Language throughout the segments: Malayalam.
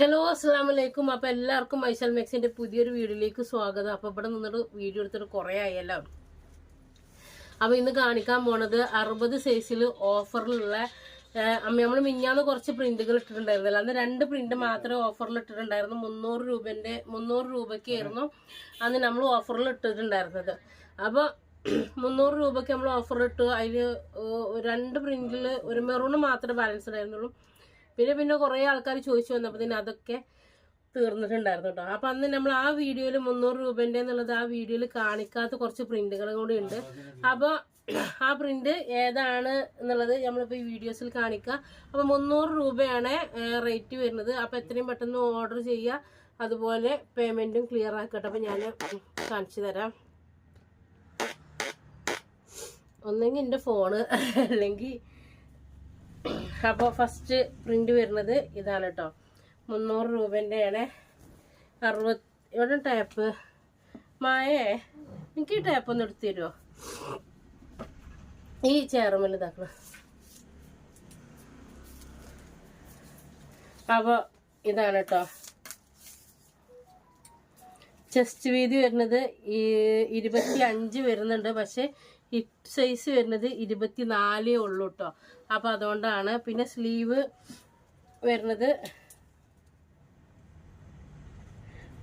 ഹലോ അസ്സാം വലൈക്കും അപ്പൊ എല്ലാവർക്കും മൈസൽ മെക്സിന്റെ പുതിയൊരു വീഡിയോയിലേക്ക് സ്വാഗതം. അപ്പൊ ഇവിടെ നിന്നിട്ട് വീഡിയോ എടുത്തിട്ട് കുറെ ആയല്ലോ. അപ്പൊ ഇന്ന് കാണിക്കാൻ പോണത് അറുപത് സൈസിൽ ഓഫറിലുള്ള നമ്മൾ മിഞ്ഞാന്ന് കുറച്ച് പ്രിന്റുകൾ ഇട്ടിട്ടുണ്ടായിരുന്നല്ലോ. അന്ന് രണ്ട് പ്രിന്റ് മാത്രമേ ഓഫറിൽ ഇട്ടിട്ടുണ്ടായിരുന്നു. മുന്നൂറ് രൂപന്റെ മുന്നൂറ് രൂപയ്ക്കായിരുന്നു അന്ന് നമ്മൾ ഓഫറിൽ ഇട്ടിട്ടുണ്ടായിരുന്നത്. അപ്പോൾ മുന്നൂറ് രൂപയ്ക്ക് നമ്മൾ ഓഫർ ഇട്ടു. അതിൽ രണ്ട് പ്രിന്റിൽ ഒരു മെറൂണ് മാത്രമേ ബാലൻസ് ഉണ്ടായിരുന്നുള്ളൂ പിന്നെ പിന്നെ കുറേ ആൾക്കാർ ചോദിച്ചു വന്നപ്പോൾ തന്നെ അതൊക്കെ തീർന്നിട്ടുണ്ടായിരുന്നു കേട്ടോ അപ്പം അന്ന് നമ്മൾ ആ വീഡിയോയിൽ മുന്നൂറ് രൂപേന്റെ എന്നുള്ളത് ആ വീഡിയോയിൽ കാണിക്കാത്ത കുറച്ച് പ്രിന്റുകൾ കൂടി ഉണ്ട്. അപ്പോൾ ആ പ്രിന്റ് ഏതാണ് എന്നുള്ളത് നമ്മളിപ്പോൾ ഈ വീഡിയോസിൽ കാണിക്കുക അപ്പോൾ മുന്നൂറ് രൂപയാണ് റേറ്റ് വരുന്നത്. അപ്പോൾ എത്രയും പെട്ടെന്ന് ഓർഡർ ചെയ്യുക അതുപോലെ പേയ്മെന്റും ക്ലിയർ ആക്കട്ടെ. അപ്പോൾ ഞാൻ കാണിച്ചു തരാം. ഒന്നെങ്കിൽ എന്റെ ഫോണ് അല്ലെങ്കിൽ അപ്പോൾ ഫസ്റ്റ് പ്രിന്റ് വരുന്നത് ഇതാണ് കേട്ടോ മുന്നൂറ് രൂപേന്റെയാണ് അറുപത് ഇവിടെ ടാപ്പ്? മായേ എനിക്ക് ഈ ടാപ്പ് ഒന്ന് എടുത്തു തരുമോ ഈ ചേർമൽ ഇതാക്കണം അപ്പോൾ ഇതാണ് കേട്ടോ ചെസ്റ്റ് വീതി വരുന്നത് ഈ ഇരുപത്തി അഞ്ച് വരുന്നുണ്ട്. പക്ഷെ ഹിപ്പ് സൈസ് വരുന്നത് ഇരുപത്തി നാലേ ഉള്ളൂ കേട്ടോ അപ്പോൾ അതുകൊണ്ടാണ് പിന്നെ സ്ലീവ് വരുന്നത്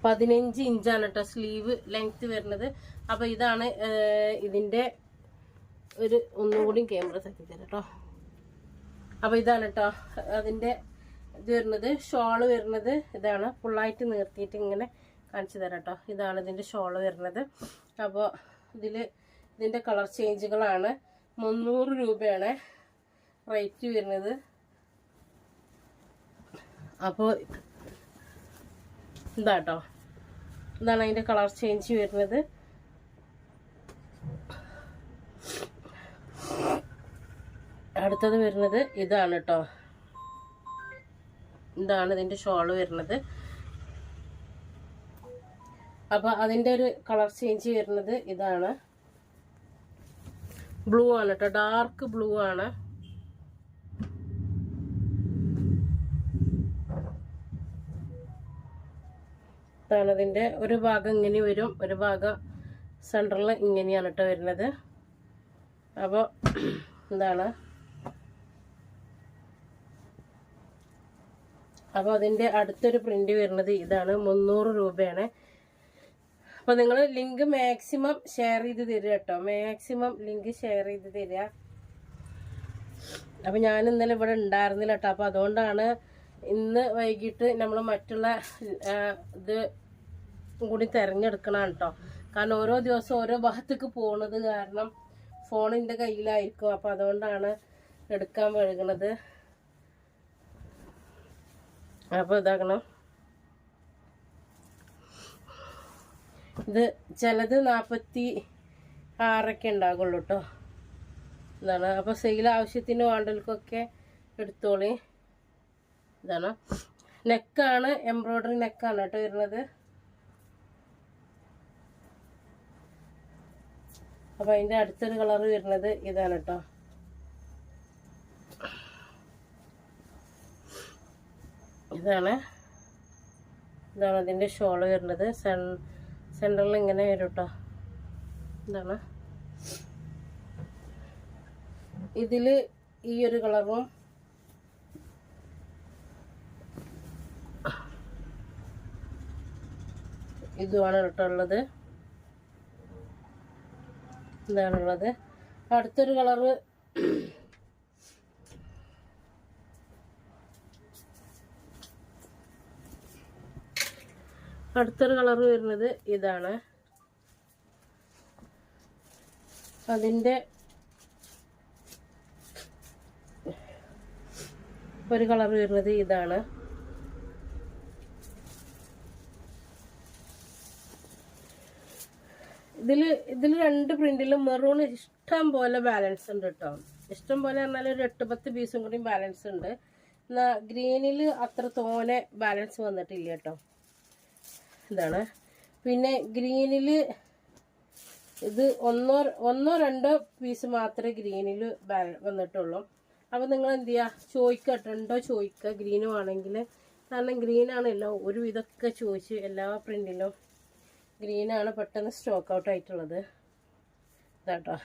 പതിനഞ്ച് ഇഞ്ചാണ് കേട്ടോ സ്ലീവ് ലെങ്ത് വരുന്നത്. അപ്പോൾ ഇതാണ് ഇതിന്റെ ഒരു ഒന്നുകൂടി ക്യാമറ സെറ്റ് തരാം കേട്ടോ അപ്പോൾ ഇതാണ് കേട്ടോ അതിന്റെ ഇത് വരുന്നത് ഷോൾ വരുന്നത്. ഇതാണ് ഫുള്ളായിട്ട് നിർത്തിയിട്ട് ഇങ്ങനെ കാണിച്ചു തരാം കേട്ടോ ഇതാണ് ഇതിന്റെ ഷോൾ വരുന്നത്. അപ്പോൾ ഇതിൽ ഇതിന്റെ കളർ ചേഞ്ചുകളാണ്. മുന്നൂറ് രൂപയാണ് റേറ്റ് വരുന്നത്. അപ്പോൾ ഇതാട്ടോ. ഇതാണ് അതിന്റെ കളർ ചേഞ്ച് വരുന്നത്. അടുത്തത് വരുന്നത് ഇതാണ് കേട്ടോ ഇതാണ് ഇതിന്റെ ഷോൾ വരുന്നത്. അപ്പോൾ അതിന്റെ ഒരു കളർ ചേഞ്ച് വരുന്നത് ഇതാണ്. ബ്ലൂ ആണ് കേട്ടോ ഡാർക്ക് ബ്ലൂ ആണ്. ഇതാണ് ഇതിന്റെ ഒരു ഭാഗം ഇങ്ങനെ വരും. ഒരു ഭാഗം സെന്ററിൽ ഇങ്ങനെയാണ് കേട്ടോ വരുന്നത്. അപ്പോൾ എന്താണ് അപ്പോൾ അതിന്റെ അടുത്തൊരു പ്രിന്റ് വരുന്നത് ഇതാണ്. മുന്നൂറ് രൂപയാണ്. അപ്പോൾ നിങ്ങൾ ലിങ്ക് മാക്സിമം ഷെയർ ചെയ്ത് തരിക കേട്ടോ മാക്സിമം ലിങ്ക് ഷെയർ ചെയ്ത് തരിക. അപ്പോൾ ഞാൻ ഇന്നലെ ഇവിടെ ഉണ്ടായിരുന്നില്ല കേട്ടോ അപ്പോൾ അതുകൊണ്ടാണ് ഇന്ന് വൈകിട്ട് നമ്മൾ മറ്റുള്ള ഇത് കൂടി തിരഞ്ഞെടുക്കണം കേട്ടോ കാരണം ഓരോ ദിവസം ഓരോ ഭാഗത്തേക്ക് പോണത് കാരണം ഫോണിന്റെ കയ്യിലായിരിക്കും. അപ്പോൾ അതുകൊണ്ടാണ് എടുക്കാൻ വഴുകണത്. അപ്പോൾ ഇതാക്കണം. ഇത് ചിലത് നാൽപ്പത്തി ആറൊക്കെ ഉണ്ടാകുള്ളൂ കേട്ടോ ഇതാണ്. അപ്പോൾ സെയിൽ ആവശ്യത്തിന് വേണ്ടവർക്കൊക്കെ എടുത്തോളി. ഇതാണ്. നെക്കാണ് എംബ്രോയ്ഡറി നെക്കാണ് കേട്ടോ വരുന്നത്. അപ്പം അതിന്റെ അടുത്തൊരു കളർ വരുന്നത് ഇതാണ് കേട്ടോ ഇതാണ്. ഇതാണ് അതിന്റെ ഷോൾ വരുന്നത്. സെൻ സെന്ററിൽ ഇങ്ങനെ വരും കേട്ടോ ഇതാണ്. ഇതിൽ ഈ ഒരു കളറും ഇതുമാണ് കേട്ടോ ഉള്ളത്. ഇതാണുള്ളത്. അടുത്തൊരു കളറ് അടുത്തൊരു കളർ വരുന്നത് ഇതാണ്. അതിന്റെ ഒരു കളർ വരുന്നത് ഇതാണ്. ഇതിൽ ഇതിൽ രണ്ട് പ്രിന്റിലും മെറൂൺ ഇഷ്ടം പോലെ ബാലൻസ് ഉണ്ട് കേട്ടോ ഇഷ്ടം പോലെ പറഞ്ഞാൽ ഒരു എട്ട് പത്ത് പീസും കൂടി ബാലൻസ് ഉണ്ട്. എന്നാൽ ഗ്രീനിൽ അത്ര തോനെ ബാലൻസ് വന്നിട്ടില്ല കേട്ടോ ഇതാണ്. പിന്നെ ഗ്രീനിൽ ഇത് ഒന്നോ ഒന്നോ രണ്ടോ പീസ് മാത്രമേ ഗ്രീനിൽ വന്നിട്ടുള്ളൂ. അപ്പോൾ നിങ്ങൾ എന്ത് ചെയ്യുക ചോദിക്കുക രണ്ടോ ചോദിക്കുക ഗ്രീനും ആണെങ്കിൽ കാരണം ഗ്രീൻ ആണല്ലോ ഒരു ഇതൊക്കെ ചോദിച്ച് എല്ലാ പ്രിന്റിലും ഗ്രീനാണ് പെട്ടെന്ന് സ്റ്റോക്ക് ഔട്ട് ആയിട്ടുള്ളത്. ഇതാട്ടോ.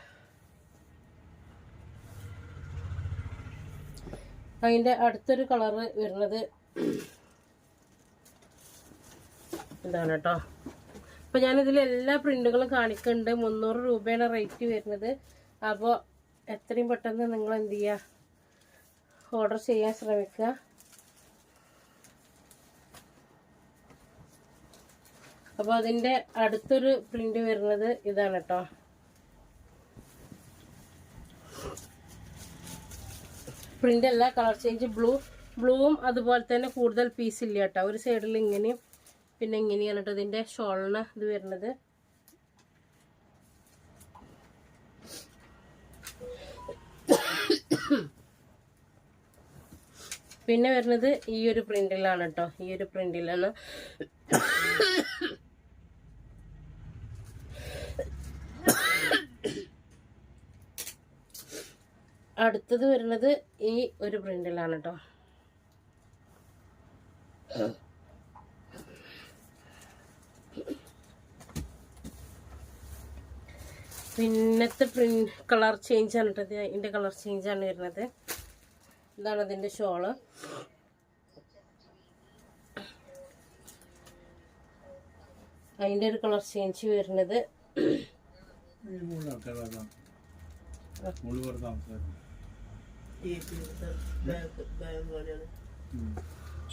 അതിന്റെ അടുത്തൊരു കളറ് വരുന്നത് ഇതാണ് കേട്ടോ അപ്പോൾ ഞാനിതിൽ എല്ലാ പ്രിന്റുകളും കാണിക്കുന്നുണ്ട് മുന്നൂറ് രൂപയാണ് റേറ്റ് വരുന്നത്. അപ്പോൾ എത്രയും പെട്ടെന്ന് നിങ്ങൾ എന്ത് ചെയ്യുക ഓർഡർ ചെയ്യാൻ ശ്രമിക്കുക. അപ്പോൾ അതിന്റെ അടുത്തൊരു പ്രിന്റ് വരുന്നത് ഇതാണ് കേട്ടോ പ്രിന്റ് അല്ല കളർ ചേഞ്ച് ബ്ലൂ. ബ്ലൂവും അതുപോലെ തന്നെ കൂടുതൽ പീസ് ഇല്ല കേട്ടോ ഒരു സൈഡിൽ ഇങ്ങനെയും പിന്നെ ഇങ്ങനെയാണ് കേട്ടോ ഇതിന്റെ ഷോളിന് ഇത് വരുന്നത്. പിന്നെ വരുന്നത് ഈ ഒരു പ്രിന്റിലാണ് കേട്ടോ ഈ ഒരു പ്രിന്റിലാണ്. അടുത്തത് വരുന്നത് ഈ ഒരു പ്രിന്റിലാണ് കേട്ടോ പിന്നത്തെ പ്രിന്റ് കളർ ചേഞ്ച് ആണ് കേട്ടോ. ഇത് ഇതിന്റെ കളർ ചേഞ്ച് ആണ് വരുന്നത്. ഇതാണ് അതിന്റെ ഷോൾ. അതിന്റെ ഒരു കളർ ചേഞ്ച് വരുന്നത്.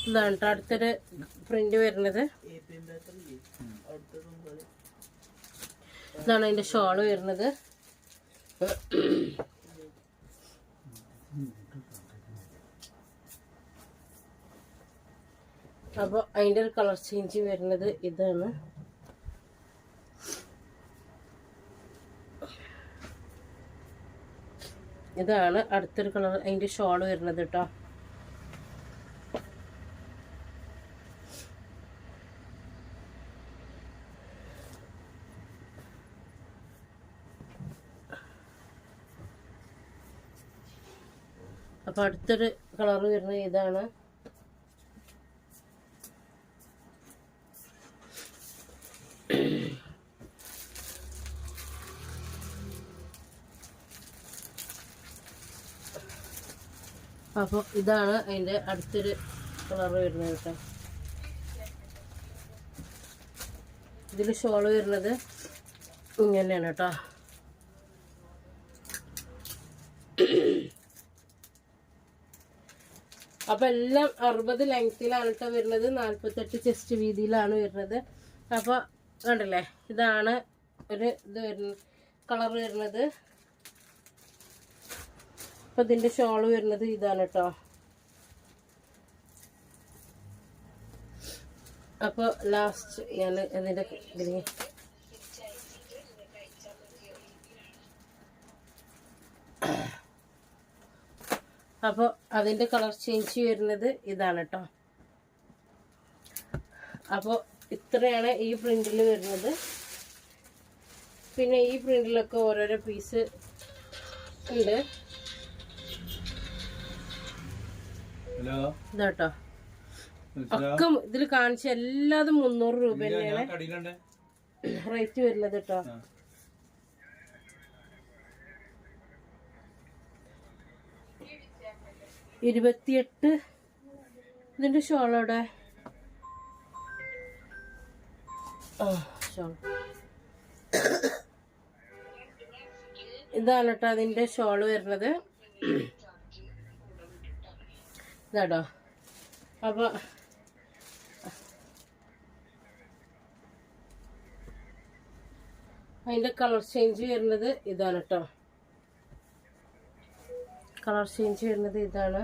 ഇതാണ് അടുത്തൊരു പ്രിന്റ് വരുന്നത്. ഇതാണ് അതിന്റെ ഷോൾ വരുന്നത്. അപ്പോൾ അതിന്റെ ഒരു കളർ ചേഞ്ച് വരുന്നത് ഇതാണ്. ഇതാണ് അടുത്തൊരു കളർ അതിന്റെ ഷോൾ വരുന്നത് കേട്ടോ. അപ്പൊ അടുത്തൊരു കളർ വരുന്നത് ഇതാണ്. അപ്പോൾ ഇതാണ് അതിന്റെ അടുത്തൊരു കളർ വരുന്നത് കേട്ടോ. ഇതിൽ ഷോൾ വരുന്നത് ഇങ്ങനെയാണ് കേട്ടോ. അപ്പൊ എല്ലാം അറുപത് ലെങ്ത്തിലാണ് വരുന്നത്. നാൽപ്പത്തെട്ട് ചെസ്റ്റ് വീതിയിലാണ് വരുന്നത്. അപ്പൊ കണ്ടില്ലേ? ഇതാണ് ഒരു ഇത് വരുന്നത് കളർ വരുന്നത്. അപ്പൊ ഇതിന്റെ ഷോൾ വരുന്നത് ഇതാണ് കേട്ടോ അപ്പൊ ലാസ്റ്റ് ഞാൻ ഇതിന്റെ അപ്പോൾ അതിന്റെ കളർ ചേഞ്ച് വരുന്നത് ഇതാണ് കേട്ടോ അപ്പോൾ ഇത്രയാണ് ഈ പ്രിന്റിൽ വരുന്നത്. പിന്നെ ഈ പ്രിന്റിലൊക്കെ ഓരോരോ പീസ് ഉണ്ട്. ഇതാട്ടോ. ഒക്കെ ഇതിൽ കാണിച്ച എല്ലാതും മുന്നൂറ് രൂപ തന്നെയാണ്. റേറ്റ് വരുന്നത് കേട്ടോ ഇരുപത്തിയെട്ട്. ഇതിന്റെ ആ ഷോൾ. ഇതാണ് കേട്ടോ അതിന്റെ ഷോൾ വരുന്നത്. ഇതാട്ടോ. അപ്പൊ അതിന്റെ കളർ ചേഞ്ച് വരുന്നത് ഇതാണ് കേട്ടോ കളർ ചേഞ്ച് വരുന്നത് ഇതാണ്.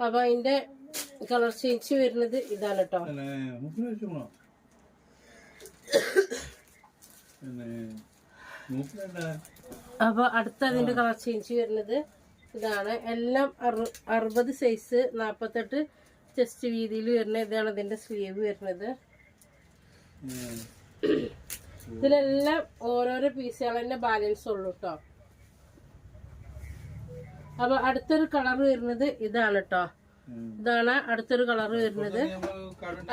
അപ്പൊ അതിന്റെ കളർ ചേഞ്ച് വരുന്നത് ഇതാണ് കേട്ടോ അപ്പൊ അടുത്ത അതിന്റെ കളർ ചേഞ്ച് വരുന്നത് ഇതാണ്. എല്ലാം അറു- അറുപത് സൈസ് നാപ്പത്തെട്ട് ചെസ്റ്റ് വീതിയിൽ വരുന്ന ഇതാണ് ഇതിന്റെ സ്ലീവ് വരുന്നത്. ഇതിലെല്ലാം ഓരോരോ പീസുകൾ തന്നെ ബാലൻസ് ഉള്ളു കേട്ടോ അപ്പൊ അടുത്തൊരു കളർ വരുന്നത് ഇതാണ് കേട്ടോ ഇതാണ് അടുത്തൊരു കളർ വരുന്നത്.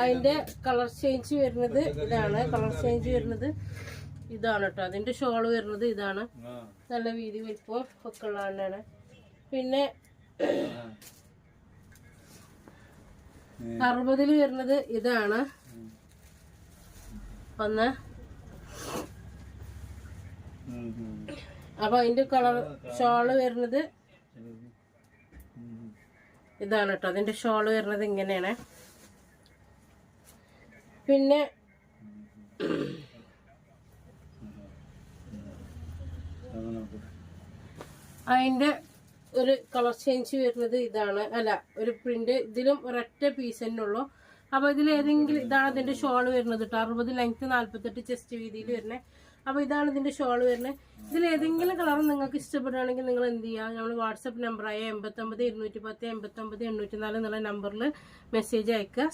അതിന്റെ കളർ ചേഞ്ച് വരുന്നത് ഇതാണ്. കളർ ചേഞ്ച് വരുന്നത് ഇതാണ് കേട്ടോ അതിന്റെ ഷോൾ വരുന്നത് ഇതാണ്. നല്ല വീതി വലിപ്പം ഒക്കെ ഉള്ളതാണ്. പിന്നെ അറുപതിൽ വരുന്നത് ഇതാണ്. ഒന്ന്. അപ്പൊ അതിന്റെ കളർ ഷോൾ വരുന്നത് ഇതാണ് കേട്ടോ അതിന്റെ ഷോൾ വരുന്നത് ഇങ്ങനെയാണ് പിന്നെ അത് അതിന്റെ ഒരു കളർ ചേഞ്ച് വരുന്നത് ഇതാണ്. അല്ല ഒരു പ്രിന്റ് ഇതിലും ഒരൊറ്റ പീസ് തന്നെ ഉള്ളൂ. അപ്പൊ ഇതിൽ ഏതെങ്കിലും ഇതാണ് ഇതിന്റെ ഷോൾ വരുന്നത് കേട്ടോ അറുപത് ലെങ്ത് നാല്പത്തെട്ട് ചെസ്റ്റ് വീതിയിൽ വരുന്നത് അപ്പൊ ഇതാണ് ഇതിന്റെ ഷോൾ വരുന്നത് ഇതിൽ ഏതെങ്കിലും കളർ നിങ്ങൾക്ക് ഇഷ്ടപ്പെടുകയാണെങ്കിൽ നിങ്ങൾ എന്ത് ചെയ്യുക നമ്മൾ വാട്സപ്പ് നമ്പറായ എൺപത്തൊമ്പത് ഇരുന്നൂറ്റി പത്ത് എൺപത്തൊമ്പത് എണ്ണൂറ്റി നാല് എന്നുള്ള നമ്പറിൽ മെസ്സേജ് അയക്കുക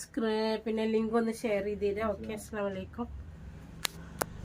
പിന്നെ ലിങ്ക് ഒന്ന് ഷെയർ ചെയ്ത് തരാം. ഓക്കെ അസ്സാം വലൈക്കും